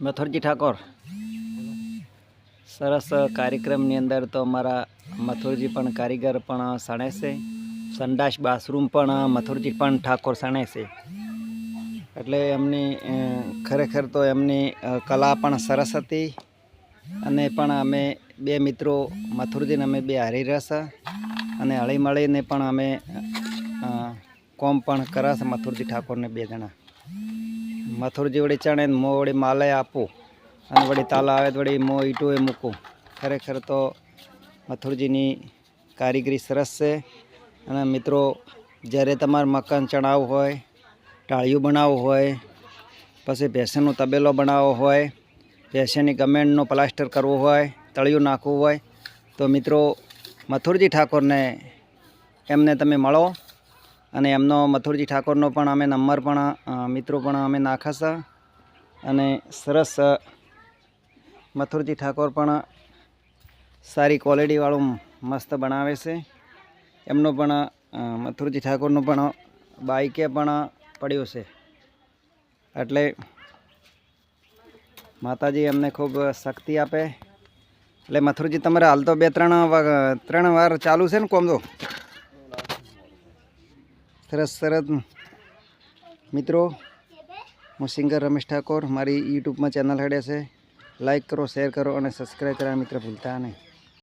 મથુરજી ઠાકોર. સરસ કાર્યક્રમની અંદર તો અમારા મથુરજી પણ કારીગર પણ સણે સંડાસ બાથરૂમ પણ મથુરજી પણ ઠાકોર સણે છે. એટલે એમની ખરેખર તો એમની કલા પણ સરસ હતી. અને પણ અમે બે મિત્રો મથુરજીને અમે બે હારી રહ્યા અને હળી મળીને પણ અમે કોમ પણ કરાશ મથુરજી ઠાકોરને બે જણા. મથુરજી વળી ચણે મો વળી માલે આપું અને વળી તાલા આવે તો વળી મો ઈટું એ મૂકું. ખરેખર તો મથુરજીની કારીગરી સરસ છે. અને મિત્રો, જ્યારે તમારે મકાન ચણાવવું હોય, ટાળિયું બનાવવું હોય, પછી ભેંસનો તબેલો બનાવવો હોય, ભેંસની ગમેન્ટનું પ્લાસ્ટર કરવું હોય, તળિયું નાખવું હોય, તો મિત્રો, મથુરજી ઠાકોરને એમને તમે મળો. અને એમનો મથુરજી ઠાકોરનો પણ અમે નંબર પણ મિત્રો પણ અમે નાખાશા. અને સરસ મથુરજી ઠાકોર પણ સારી ક્વોલિટીવાળું મસ્ત બનાવે છે. એમનો પણ મથુરજી ઠાકોરનું પણ બાઇકે પણ પડ્યું છે. એટલે માતાજી એમને ખૂબ શક્તિ આપે. એટલે મથુરજી, તમારે હાલ તો બે, ત્રણ ત્રણ વાર ચાલુ છે ને કોમ તો? સરસ સરસ મિત્રો, હું સિંગર રમેશ ઠાકોર. મારી યુટ્યુબમાં ચેનલ હેડે છે. લાઈક કરો શેર કરો અને સબસ્ક્રાઈબ કરવા મિત્ર ભૂલતા નહીં.